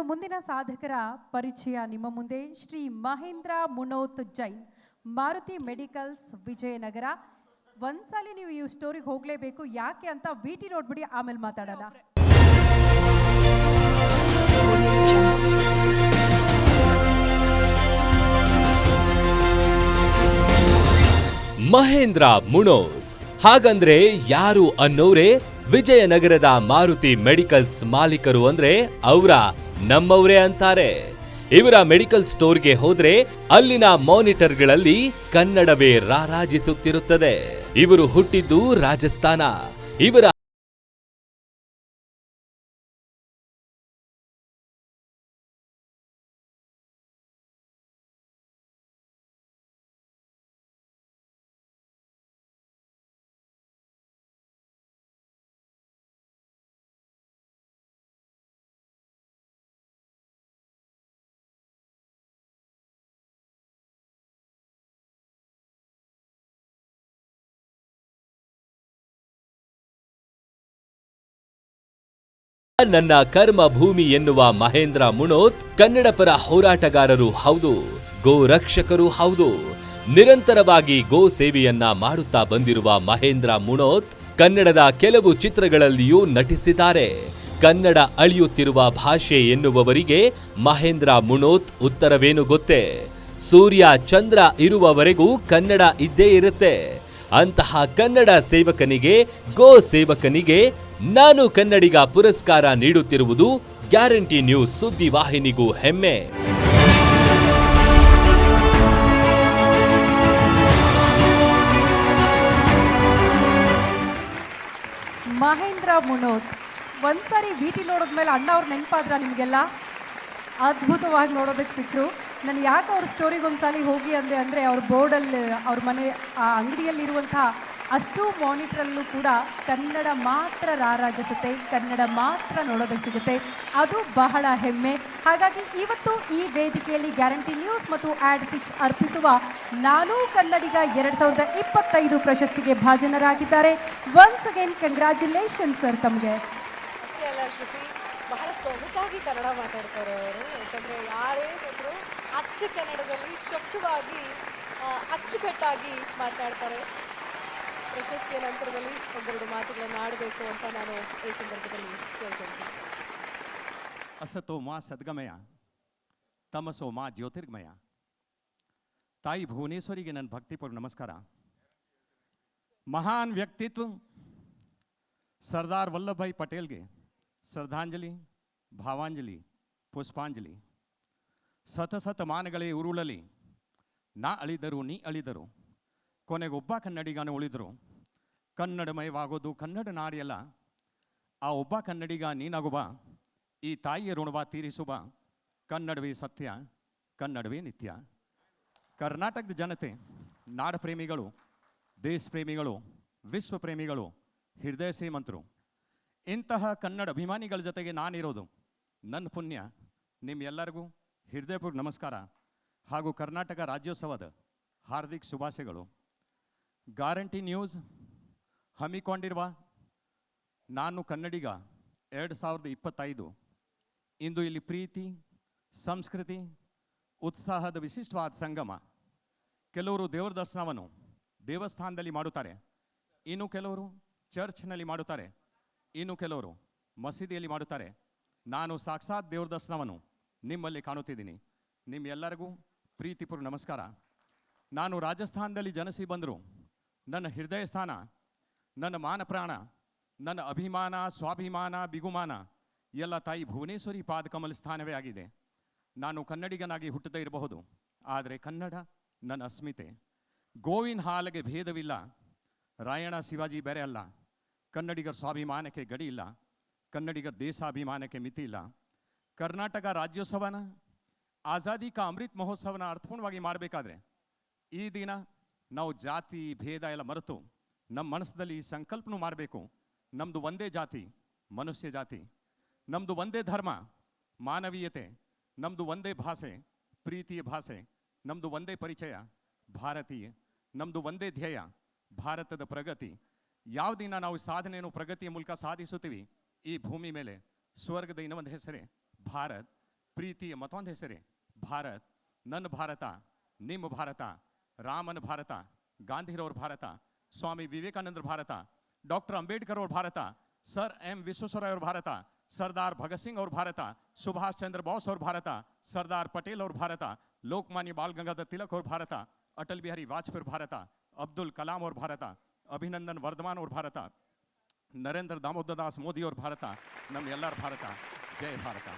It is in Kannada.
ಇನ್ನು ಮುಂದಿನ ಸಾಧಕರ ಪರಿಚಯ ನಿಮ್ಮ ಮುಂದೆ ಶ್ರೀ ಮಹೇಂದ್ರ ಮುನೋತ್ ಜೈನ್, ಮಾರುತಿ ಮೆಡಿಕಲ್ಸ್ ವಿಜಯನಗರ. ಒಂದ್ಸಲಿ ನೀವು ಈ ಸ್ಟೋರಿಗೆ ಹೋಗ್ಲೇಬೇಕು. ಯಾಕೆ ಅಂತ ವಿಟಿ ನೋಡ್ಬಿಡಿ, ಆಮೇಲೆ ಮಾತಾಡೋಣ. ಮಹೇಂದ್ರ ಮುನೋತ್. ಹಾಗಂದ್ರೆ ಯಾರು ಅನ್ನೋರೇ ವಿಜಯನಗರದ ಮಾರುತಿ ಮೆಡಿಕಲ್ಸ್ ಮಾಲೀಕರು ಅಂದ್ರೆ ಅವರ ನಮ್ಮವರೇ ಅಂತಾರೆ. ಇವರ ಮೆಡಿಕಲ್ ಸ್ಟೋರ್ಗೆ ಹೋದ್ರೆ ಅಲ್ಲಿನ ಮಾನಿಟರ್ಗಳಲ್ಲಿ ಕನ್ನಡವೇ ರಾರಾಜಿಸುತ್ತಿರುತ್ತದೆ. ಇವರು ಹುಟ್ಟಿದ್ದು ರಾಜಸ್ಥಾನ. ಇವರ ನನ್ನ ಕರ್ಮ ಭೂಮಿ ಎನ್ನುವ ಮಹೇಂದ್ರ ಮುಣೋತ್ ಕನ್ನಡ ಪರ ಹೋರಾಟಗಾರರು ಹೌದು ಗೋ ರಕ್ಷಕರು ಹೌದು. ನಿರಂತರವಾಗಿ ಗೋ ಸೇವೆಯನ್ನ ಮಾಡುತ್ತಾ ಬಂದಿರುವ ಮಹೇಂದ್ರ ಮುಣೋತ್ ಕನ್ನಡದ ಕೆಲವು ಚಿತ್ರಗಳಲ್ಲಿಯೂ ನಟಿಸಿದ್ದಾರೆ. ಕನ್ನಡ ಅಳಿಯುತ್ತಿರುವ ಭಾಷೆ ಎನ್ನುವವರಿಗೆ ಮಹೇಂದ್ರ ಮುಣೋತ್ ಉತ್ತರವೇನು ಗೊತ್ತೇ? ಸೂರ್ಯ ಚಂದ್ರ ಇರುವವರೆಗೂ ಕನ್ನಡ ಇದ್ದೇ ಇರುತ್ತೆ. ಅಂತಹ ಕನ್ನಡ ಸೇವಕನಿಗೆ, ಗೋ ಸೇವಕನಿಗೆ ನಾನು ಕನ್ನಡಿಗ ಪುರಸ್ಕಾರ ನೀಡುತ್ತಿರುವುದು ಗ್ಯಾರಂಟಿ ನ್ಯೂಸ್ ಸುದ್ದಿ ವಾಹಿನಿಗೂ ಹೆಮ್ಮೆ. ಮಹೇಂದ್ರ ಮುನೋತ್ ಒಂದ್ಸಾರಿ ವಿ ಟಿ ನೋಡಿದ್ಮೇಲೆ ಅಣ್ಣ ಅವ್ರು ನೆನಪಾದ್ರ ನಿಮಗೆಲ್ಲ? ಅದ್ಭುತವಾಗಿ ನೋಡೋದಕ್ಕೆ ಸಿಕ್ಕರು ನಾನು ಯಾಕೆ ಅವ್ರ ಸ್ಟೋರಿಗೆ ಒಂದ್ಸಲಿ ಹೋಗಿ ಅಂದೆ ಅಂದರೆ ಅವ್ರ ಬೋರ್ಡಲ್ಲಿ ಅವ್ರ ಮನೆ, ಆ ಅಂಗಡಿಯಲ್ಲಿರುವಂಥ ಅಷ್ಟು ಮಾನಿಟ್ರಲ್ಲೂ ಕೂಡ ಕನ್ನಡ ಮಾತ್ರ ರಾರಾಜಿಸುತ್ತೆ, ಕನ್ನಡ ಮಾತ್ರ ನೋಡೋದಕ್ಕೆ ಸಿಗುತ್ತೆ. ಅದು ಬಹಳ ಹೆಮ್ಮೆ. ಹಾಗಾಗಿ ಇವತ್ತು ಈ ವೇದಿಕೆಯಲ್ಲಿ ಗ್ಯಾರಂಟಿ ನ್ಯೂಸ್ ಮತ್ತು ಆ್ಯಡ್ ಸಿಕ್ಸ್ ಅರ್ಪಿಸುವ ನಾನೂ ಕನ್ನಡಿಗ ಎರಡು ಸಾವಿರದ ಇಪ್ಪತ್ತೈದು ಪ್ರಶಸ್ತಿಗೆ ಭಾಜನರಾಗಿದ್ದಾರೆ. ಒನ್ಸ್ ಅಗೇನ್ ಕಂಗ್ರ್ಯಾಚುಲೇಷನ್ ಸರ್ ತಮಗೆ. ಅಷ್ಟೇ ಶ್ರುತಿ, ಬಹಳ ಸೊಗಸಾಗಿ ಕನ್ನಡ ಮಾತಾಡ್ತಾರೆ ಅವರು. ಯಾರೇ ಬಂದರೂ ಅಚ್ಚ ಕನ್ನಡದಲ್ಲಿ ಚೊಕ್ಕವಾಗಿ ಅಚ್ಚುಕಟ್ಟಾಗಿ ಮಾತನಾಡ್ತಾರೆ ಪ್ರಶಸ್ತಿಯ ನಂತರದಲ್ಲಿ ಒಂದೆರಡು ಮಾತುಗಳನ್ನು ಆಡಬೇಕು ಅಂತ ನಾನು ಈ ಸಂದರ್ಭದಲ್ಲಿ ಕೇಳ್ಕೊಳ್ತೀನಿ. ಅಸತೋ ಮಾ ಸದ್ಗಮಯ ತಮಸೋ ಮಾ ಜ್ಯೋತಿರ್ಗಮಯ. ತಾಯಿ ಭುವನೇಶ್ವರಿಗೆ ನನ್ನ ಭಕ್ತಿಪೂರ್ವ ನಮಸ್ಕಾರ. ಮಹಾನ್ ವ್ಯಕ್ತಿತ್ವ, ಸರ್ದಾರ್ ವಲ್ಲಭಭಾಯಿ ಪಟೇಲ್ಗೆ ಶ್ರದ್ಧಾಂಜಲಿ, ಭಾವಾಂಜಲಿ, ಪುಷ್ಪಾಂಜಲಿ. ಸತಸತಮಾನಗಳೇ ಉರುಳಲಿ, ನಾ ಅಳಿದರು ನೀ ಅಳಿದರು. ಕೊನೆಗೊಬ್ಬ ಕನ್ನಡಿಗನ ಉಳಿದ್ರು. ಕನ್ನಡಮಯವಾಗೋದು ಕನ್ನಡ ನಾಡಿಯಲ್ಲ. ಆ ಒಬ್ಬ ಕನ್ನಡಿಗ ನೀನಾಗುವ ಈ ತಾಯಿಯ ಋಣವ ತೀರಿಸುವ ಕನ್ನಡವೇ ಸತ್ಯ, ಕನ್ನಡವೇ ನಿತ್ಯ. ಕರ್ನಾಟಕದ ಜನತೆ, ನಾಡ ಪ್ರೇಮಿಗಳು, ದೇಶ ಪ್ರೇಮಿಗಳು, ವಿಶ್ವ ಪ್ರೇಮಿಗಳು, ಹೃದಯ ಶ್ರೀಮಂತರು, ಇಂತಹ ಕನ್ನಡ ಅಭಿಮಾನಿಗಳ ಜೊತೆಗೆ ನಾನಿರೋದು. ನನ್ನ ಪುಣ್ಯ. ನಿಮ್ಮೆಲ್ಲರಿಗೂ ಹೃದಯಪೂರ್ವಕ ನಮಸ್ಕಾರ. ಹಾಗೂ ಕರ್ನಾಟಕ ರಾಜ್ಯೋತ್ಸವದ ಹಾರ್ದಿಕ ಶುಭಾಶಯಗಳು. ಗ್ಯಾರಂಟಿ ನ್ಯೂಸ್ ಹಮ್ಮಿಕೊಂಡಿರುವ ನಾನು ಕನ್ನಡಿಗ ಎರಡು ಸಾವಿರದ ಇಪ್ಪತ್ತೈದು. ಇಂದು ಇಲ್ಲಿ ಪ್ರೀತಿ, ಸಂಸ್ಕೃತಿ, ಉತ್ಸಾಹದ ವಿಶಿಷ್ಟವಾದ ಸಂಗಮ. ಕೆಲವರು ದೇವರ ದರ್ಶನವನ್ನು ದೇವಸ್ಥಾನದಲ್ಲಿ ಮಾಡುತ್ತಾರೆ. ಇನ್ನು ಕೆಲವರು ಚರ್ಚ್ನಲ್ಲಿ ಮಾಡುತ್ತಾರೆ. ಇನ್ನು ಕೆಲವರು ಮಸೀದಿಯಲ್ಲಿ ಮಾಡುತ್ತಾರೆ. ನಾನು ಸಾಕ್ಷಾತ್ ದೇವರ ದರ್ಶನವನ್ನು ನಿಮ್ಮಲ್ಲಿ ಕಾಣುತ್ತಿದ್ದೀನಿ. ನಿಮ್ಮೆಲ್ಲರಿಗೂ ಪ್ರೀತಿಪೂರ್ವ ನಮಸ್ಕಾರ. ನಾನು ರಾಜಸ್ಥಾನದಲ್ಲಿ ಜನಸಿ ಬಂದರು. ನನ್ನ ಹೃದಯ ಸ್ಥಾನ, ನನ್ನ ಮಾನ ಪ್ರಾಣ, ನನ್ನ ಅಭಿಮಾನ, ಸ್ವಾಭಿಮಾನ, ಬಿಗುಮಾನ, ಎಲ್ಲ ತಾಯಿ ಭುವನೇಶ್ವರಿ ಪಾದಕಮಲ ಸ್ಥಾನವೇ ಆಗಿದೆ. ನಾನು ಕನ್ನಡಿಗನಾಗಿ ಹುಟ್ಟದೇ ಇರಬಹುದು, ಆದರೆ ಕನ್ನಡ ನನ್ನ ಅಸ್ಮಿತೆ. ಗೋವಿನ ಹಾಲಿಗೆ ಭೇದವಿಲ್ಲ ರಾಯಣ ಶಿವಾಜಿ ಬೇರೆ ಅಲ್ಲ, ಕನ್ನಡಿಗರ ಸ್ವಾಭಿಮಾನಕ್ಕೆ ಗಡಿ ಇಲ್ಲ, ಕನ್ನಡಿಗರ ದೇಶಾಭಿಮಾನಕ್ಕೆ ಮಿತಿ ಇಲ್ಲ. ಕರ್ನಾಟಕ ರಾಜ್ಯೋತ್ಸವನ, ಆಜಾದಿ ಕಾ ಅಮೃತ್ ಮಹೋತ್ಸವನ ಅರ್ಥಪೂರ್ಣವಾಗಿ ಮಾಡಬೇಕಾದ್ರೆ, ಈ ದಿನ ನಾವು ಜಾತಿ ಭೇದ ಎಲ್ಲ ಮರೆತು ನಮ್ಮ ಮನಸ್ಸಲ್ಲಿ ಈ ಸಂಕಲ್ಪನೂ ಮಾಡಬೇಕು. ನಮ್ಮದು ಒಂದೇ ಜಾತಿ, ಮನುಷ್ಯ ಜಾತಿ. ನಮ್ಮದು ಒಂದೇ ಧರ್ಮ, ಮಾನವೀಯತೆ. ನಮ್ಮದು ಒಂದೇ ಭಾಷೆ, ಪ್ರೀತಿಯ ಭಾಷೆ. ನಮ್ಮದು ಒಂದೇ ಪರಿಚಯ ಭಾರತೀಯ ನಮ್ಮದು ಒಂದೇ ಧ್ಯೇಯ, ಭಾರತದ ಪ್ರಗತಿ. ಯಾವ ದಿನ ನಾವು ಸಾಧನೆಯನ್ನು ಪ್ರಗತಿಯ ಮೂಲಕ ಸಾಧಿಸುತ್ತೀವಿ? ಈ ಭೂಮಿ ಮೇಲೆ. ಸ್ವರ್ಗದ ಇನ್ನೊಂದು ಹೆಸರೇ, ಭಾರತ್. ಪ್ರೀತಿಯ ಮತ್ತೊಂದು ಹೆಸರೇ, ಭಾರತ್. ನನ್ನ ಭಾರತ, ನಿಮ್ಮ ಭಾರತ. ರಾಮನ ಭಾರತ ಗಾಂಧಿರವ್ರ ಭಾರತ ಸ್ವಾಮಿ ವಿವೇಕಾನಂದರ ಭಾರತ ಡಾಕ್ಟರ್ ಅಂಬೇಡ್ಕರ್ ಅವ್ರ ಭಾರತ ಸರ್ ಎಂ ವಿಶ್ವೇಶ್ವರಯ್ಯ ಅವ್ರ ಭಾರತ ಸರ್ದಾರ್ ಭಗತ್ ಸಿಂಗ್ ಅವ್ರ ಭಾರತ ಸುಭಾಷ್ ಚಂದ್ರ ಬೋಸ್ ಅವ್ರ ಭಾರತ ಸರ್ದಾರ್ ಪಟೇಲ್ ಅವ್ರ ಭಾರತ ಲೋಕಮಾನ್ಯ ಬಾಲ್ ಗಂಗಾಧರ್ ತಿಲಕ್ ಅವ್ರ ಭಾರತ ಅಟಲ್ ಬಿಹಾರಿ ವಾಜಪೇಯಿ ಅವ್ರ ಭಾರತ ಅಬ್ದುಲ್ ಕಲಾಂ ಅವ್ರ ಭಾರತ ಅಭಿನಂದನ್ ವರ್ಧಮಾನ್ ಅವ್ರ ಭಾರತ ನರೇಂದ್ರ ದಾಮೋದರ್ ದಾಸ್ ಮೋದಿ ಅವ್ರ ಭಾರತ ನಮ್ಮ ಎಲ್ಲರ ಭಾರತ ಜೈ ಭಾರತ